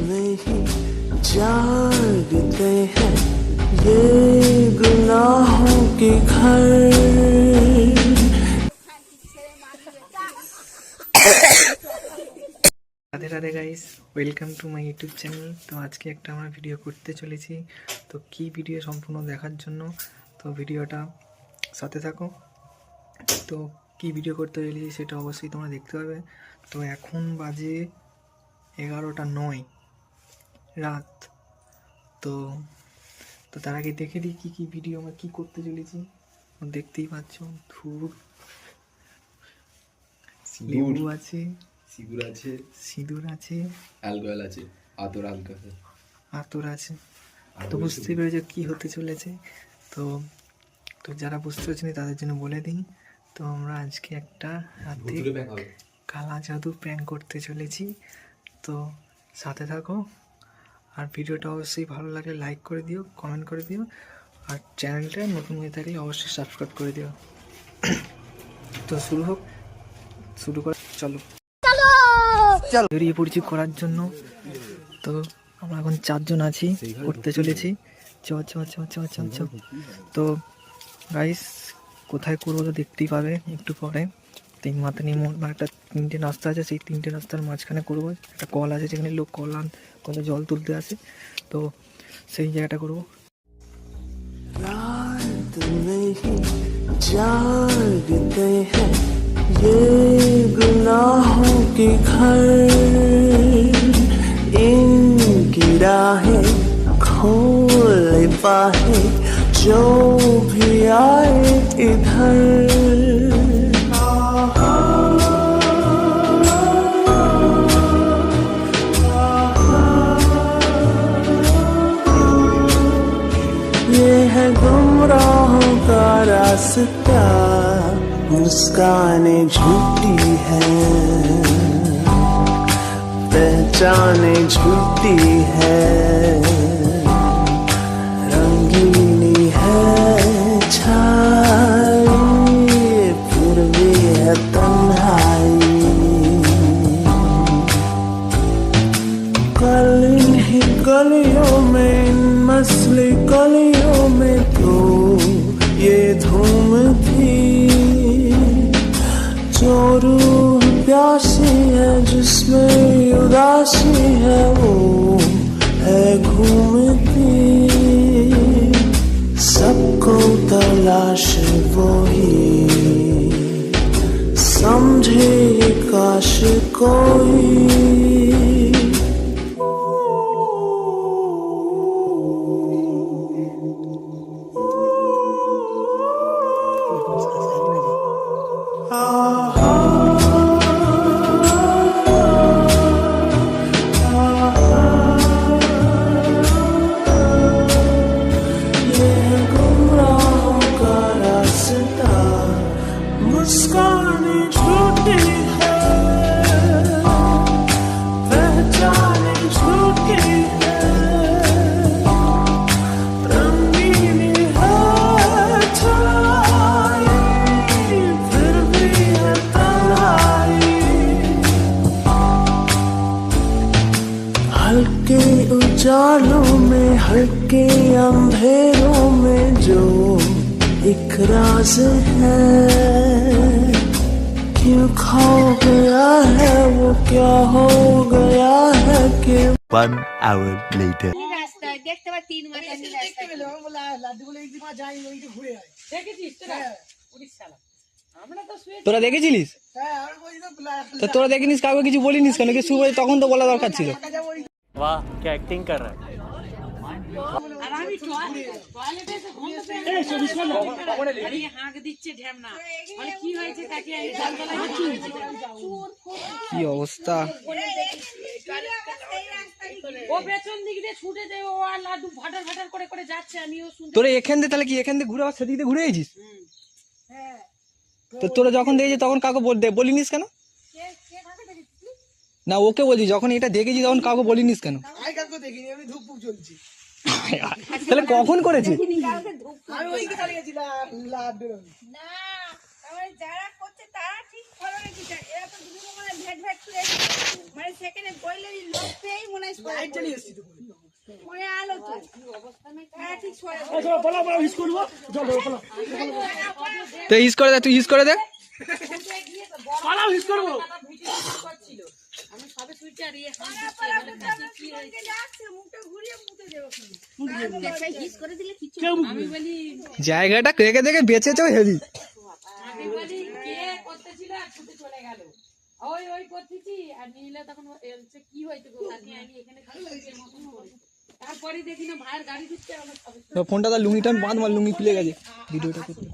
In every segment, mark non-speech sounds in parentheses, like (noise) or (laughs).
में ही जागते हैं ये गुनाहों के घर Radhe Radhe guys welcome to my YouTube channel তো আজকে একটা আমরা ভিডিও করতে চলেছি তো কি ভিডিও সম্পূর্ণ দেখার জন্য তো ভিডিওটা সাথে থাকো তো কি ভিডিও করতে চলেছি সেটা অবশ্যই তোমরা দেখতে পাবে তো এখন বাজে এগারোটা নয় রাত। তো তো তার আগে দেখে দিই কী কী ভিডিও আমরা কী করতে চলেছি। দেখতেই পাচ্ছ ধূপ লেবু আছে। সিগুর আছে। সিঁদুর আছে। অ্যালকোহল আছে। আতর অ্যালকোহল আতর আছে। তো বুঝতে পেরেছ কী হতে চলেছে। তো তো যারা বুঝতে পারছেন তাদের জন্য বলে দিই তো আমরা আজকে একটা হবে। কালা জাদু প্র্যাঙ্ক করতে চলেছি। তো সাথে থাকো। আর ভিডিওটা অবশ্যই ভালো লাগলে লাইক করে দিও কমেন্ট করে দিও। আর চ্যানেলটা নতুন হয়ে থাকলে অবশ্যই সাবস্ক্রাইব করে দিও। তো শুরু হোক শুরু কর চলো। চলো! বেরিয়ে পড়ছি করার জন্য। তো আমরা এখন চারজন আছি করতে চলেছি। চ চ চ চ চ চ তো গাইস কোথায় করব তো দেখতেই পাবে একটু পরে। তিন মাথা নিয়ে মোট একটা তিনটে রাস্তা আছে সেই তিনটে রাস্তার মাঝখানে করবো একটা কল আছে যেখানে লোক কল আন কলে জল তুলতে আসে তো সেই জায়গাটা করবো रात में ही जागते हैं ये गुनाहों के घर इनकी राहें खोल पाए जो भी आए इधर मुस्काने झूठी है। पहचाने झूठी है। 一滴，可惜，可悲。उजालों में हल्के अंधेरों में जो एक राज है क्यों खो गया है वो क्या हो गया है कि One hour later. নীল রাস্তায় দেখতে পাই তিন মাথা নীল রাস্তায় তোরা দেখেছিলিস তো তোরা দেখিনিস কাউকে কিছু বলিনিস কেন কি শুভ তখন তো বলা দরকার ছিল আর আমি টয়লেটে এসে ঘুমতে পেরে হাঁক দিচ্ছে ঢ্যামনা মানে কি হয়েছে তাকে আমি সকালবেলায় কি হয়েছে কি অবস্থা ও পেছন দিক দিয়ে ছুটে যায় ও আর লাড্ডু ভাটার ভাটার করে করে যাচ্ছে আমিও শুনতে তোরা এখান থেকে তাহলে কি এখান থেকে ঘুরে আবার সেদিক দিয়ে ঘুরে এসেছিস তো তোরা যখন দেখেছিস তখন কাউকে বল- দে- বলিনিস কেন না ওকে বলছি যখন এটা দেখেছি তখন কাউকে বলিনিস কেন? তাহলে কখন করেছে? না আমার যারা করছে তারা ঠিক ফলো রেখেছে। এরা তো দুটো মানে করে মানে মনে হয় সরে পড়েছে। পড়ে আলো তো হ্যাঁ ঠিক সরে তো হিস করে দে তুই হিস করে দে। (laughs) আমি সবে ইয়ে মানে কি হয়েছে? জায়গাটা দেখে দেখে বেঁচেছো হেভি আমি বলি কে করতেছিল আর ছুটে চলে গেল? ওই ওই করতেছি আর নীলা তখন কি হয়েছে গো আমি এখানে কি হয়েছে মতন করে। তারপরে দেখি না ভাইয়ের গাড়ি দিচ্ছে আমার সবে তো ফোনটা তার লুঙ্গিটা বাঁধ মার লুঙ্গি খুলে গেছে। ভিডিওটা করতে।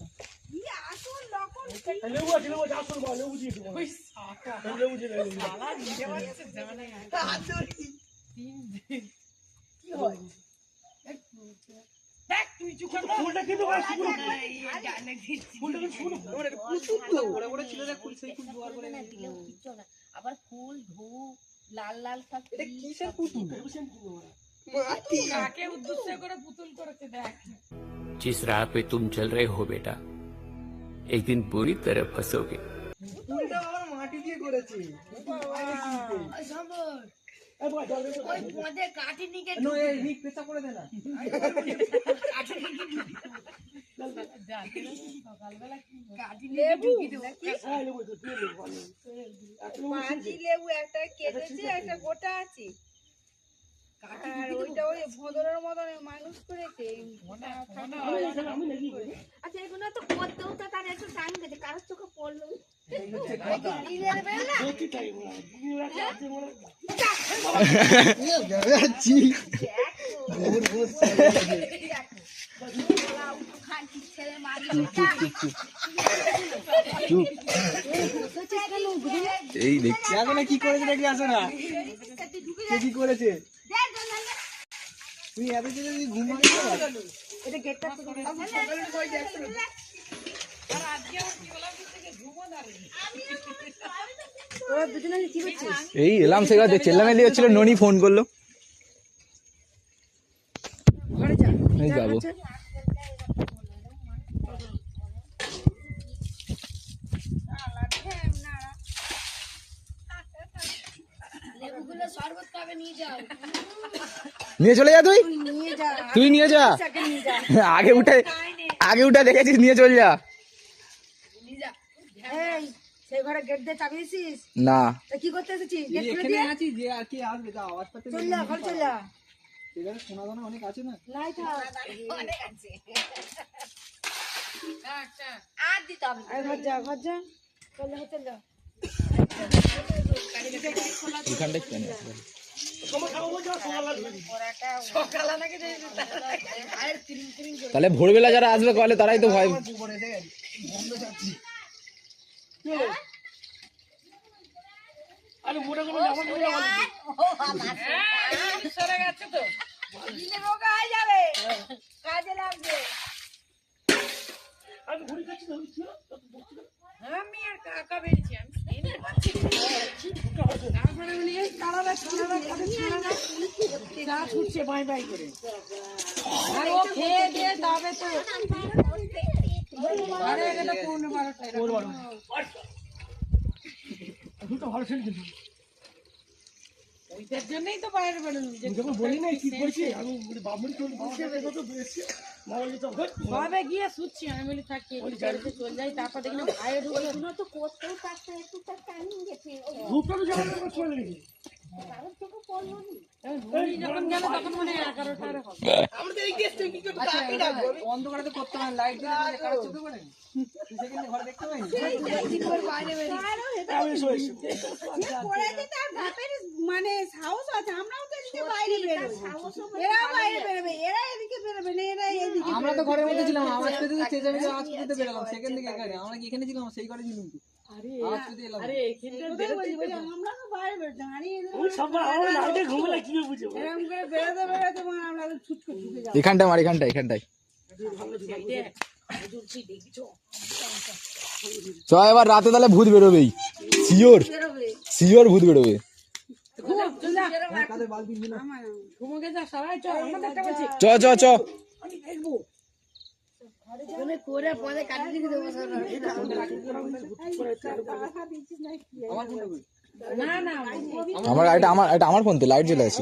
আবার ফুল ধূপ লাল লাল সব কাকে উদ্দেশ্য করে পুতুল করেছে দেখ जिस राह पे तुम चल रहे हो बेटा एक दिन बुरी तरह फंसोगे ওই পদে কাঠি নিকে লেবু পাঁচি লেবু একটা কেটেছে একটা গোটা আছে আর ওইটা ওই ভদরের মতন মানুষ করেছে আচ্ছা এগুলো তো করতেও কারোর চোখে পড়ল। এই দেখছি এখন কি করেছে দেখি আসো না? কি করেছে? তুই এত যদি ঘুমাবি এই এলাম সেগুলো চেল্লামেলি হচ্ছিল ননি ফোন করল। যাব। নিয়ে চলে যা তুই। তুই নিয়ে যা। আগে উঠে আগে উঠে দেখেছিস নিয়ে চল যা। সেই ঘরে গেট দিয়ে চাবি দিছিস না। তা কি করতে এসেছিস? গেট খুলে দিয়ে? আছি যে আর কি আসবে যা আওয়াজ পাতে চল ঘরে চল যা। এখানে সোনা দানা অনেক আছে না? নাই থাক অনেক আছে আর ঘর যা ঘর যা। চল কেন তাহলে ভোরবেলা যারা আসবে কলে তারাই তো ভয় সরে গেছে তো। দিনে রোগা হয়ে যাবে। কাজে লাগবে। আমি আর কাকা বেরিয়েছি আমি খেয়ে নিতে পারছি না। তারপরে বলি এই তারারা ছানারা খাবে ছানারা ছুটছে বাই বাই করে। আর ও খেয়ে দিয়ে তবে তো। আরে এটা পৌনে ওইটার জন্যই তো বাইরে বেরোনো যখন বলি না কি করছি আমি সবে গিয়ে শুচ্ছি আমি বলি থাকি একটু বাড়িতে চলে যাই তারপর দেখি না ভাইয়ে ঢুকলো তো করতেও পারতো একটু তার টাইমিং গেছে। তখন মনে হয় এগারোটার হবে মানে সাহস আছে আমরাও তো এদিকে বাইরে বেরোবো এরা বাইরে বেরোবে এরা এদিকে বেরোবে না এরা এদিকে আমরা তো ঘরের মধ্যে ছিলাম আওয়াজ পেতে বেরোলাম, সেখান থেকে আমরা কি এখানে ছিলাম? সেই ঘরে ছিলাম। এখানটায় মার এখানটায় এখানটায়। চ এবার রাতে তাহলে ভূত বেরোবেই। শিওর বেরোবে। শিওর ভূত বেরোবে। চ চ চ তুমি করে পরে কাটিয়ে দিকে দেবো আমার ফোনটা না না আমার এটা আমার এটা আমার ফোন তো লাইট জ্বলে আছে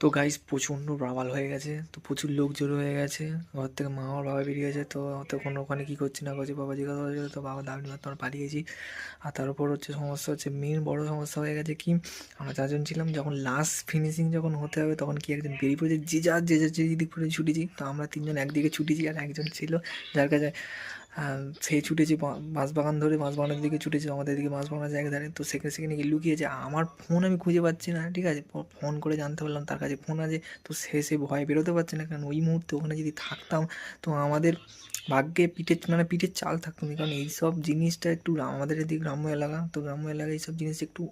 তো গাইস প্রচণ্ড রাবাল হয়ে গেছে, তো প্রচুর লোক জড়ো হয়ে গেছে। ঘর থেকে মা আর বাবা বেরিয়ে গেছে, তো তখন ওখানে কী করছি না করছি বাবা জিজ্ঞাসা করেছিল তো বাবা দাবি মাত্র আমরা পালিয়েছি। আর তার উপর হচ্ছে সমস্যা হচ্ছে মেন বড় সমস্যা হয়ে গেছে কি, আমরা চারজন ছিলাম, যখন লাস্ট ফিনিশিং যখন হতে হবে, তখন কি একজন বেরিয়ে পড়েছে? যে যার যে যার, যে দিক করে ছুটেছি, তো আমরা তিনজন একদিকে ছুটেছি আর একজন ছিল যার কাছে সে ছুটেছে, বা- বাঁশবাগান ধরে বাঁশবাগানের দিকে ছুটেছে, আমাদের দিকে বাঁশবাগানের জায়গা ধারে তো সেখানে সেখানে গিয়ে লুকিয়েছে আমার ফোন আমি খুঁজে পাচ্ছি না, ঠিক আছে? ফোন করে জানতে পারলাম, তার কাছে ফোন আছে, তো সে সে ভয়ে বেরোতে পারছে না, কারণ ওই মুহূর্তে ওখানে যদি থাকতাম, তো আমাদের ভাগ্যে পিঠের মানে পিঠের চাল থাকতো না, কারণ এইসব জিনিসটা একটু আমাদের এদিকে গ্রাম্য এলাকা, তো গ্রাম্য এলাকায় এইসব জিনিস একটু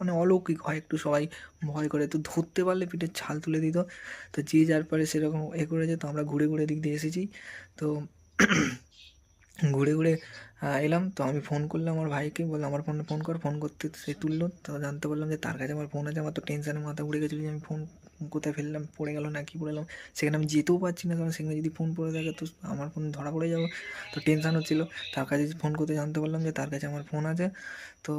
মানে অলৌকিক হয়, একটু সবাই ভয় করে। তো ধরতে পারলে পিঠের ছাল তুলে দিত, তো যে যার পরে সেরকম এ করেছে, তো আমরা ঘুরে ঘুরে দিক দিয়ে এসেছি। তো ঘুরে ঘুরে এলাম। তো আমি ফোন করলাম আমার ভাইকে বললাম আমার ফোনে ফোন কর ফোন করতে সে তুললো। তো জানতে পারলাম যে তার কাছে আমার ফোন আছে, আমার তো টেনশনে মাথা উড়ে গেছিল যে আমি ফোন কোথায় ফেললাম, পড়ে গেল না, কি পড়ে সেখানে আমি যেতেও পারছি না, কারণ সেখানে যদি ফোন পড়ে থাকে, তো আমার ফোন ধরা পড়ে যাব। তো টেনশন হচ্ছিল। তার কাছে ফোন করতে জানতে পারলাম যে তার কাছে আমার ফোন আছে। তো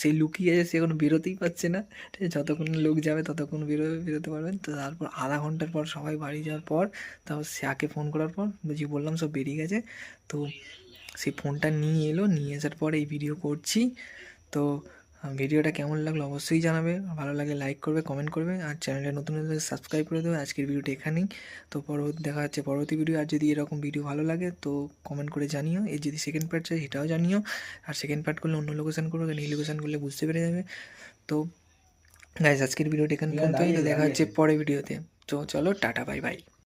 সেই লুকিয়ে আছে, সে এখন বেরোতেই পারছে না। ঠিক আছে, যতক্ষণ লোক যাবে, ততক্ষণ বেরোবে বেরোতে পারবেন তো তারপর আধা ঘণ্টার পর সবাই বাড়ি যাওয়ার পর, তারপর স্যাকে ফোন করার পর, বুঝি বললাম সব বেরিয়ে গেছে। তো সেই ফোনটা নিয়ে এলো নিয়ে আসার পর এই ভিডিও করছি। তো ভিডিওটা কেমন লাগল অবশ্যই জানাবে। ভালো লাগে লাইক করবে কমেন্ট করবে। আর চ্যানেলে নতুন নতুন সাবস্ক্রাইব করে দেবে। আজকের ভিডিওটা এখানেই। তো পরবর্তী দেখা হচ্ছে পরবর্তী ভিডিও আর যদি এরকম ভিডিও ভালো লাগে তো কমেন্ট করে জানিও। এর যদি সেকেন্ড পার্ট চাই সেটাও জানিও। আর সেকেন্ড পার্ট করলে অন্য লোকেশান করবে কারণ এই লোকেশন করলে বুঝতে পেরে যাবে। তো গাইজ আজকের ভিডিওটা এখানে দেখা হচ্ছে পরে ভিডিওতে তো চলো টাটা বাই বাই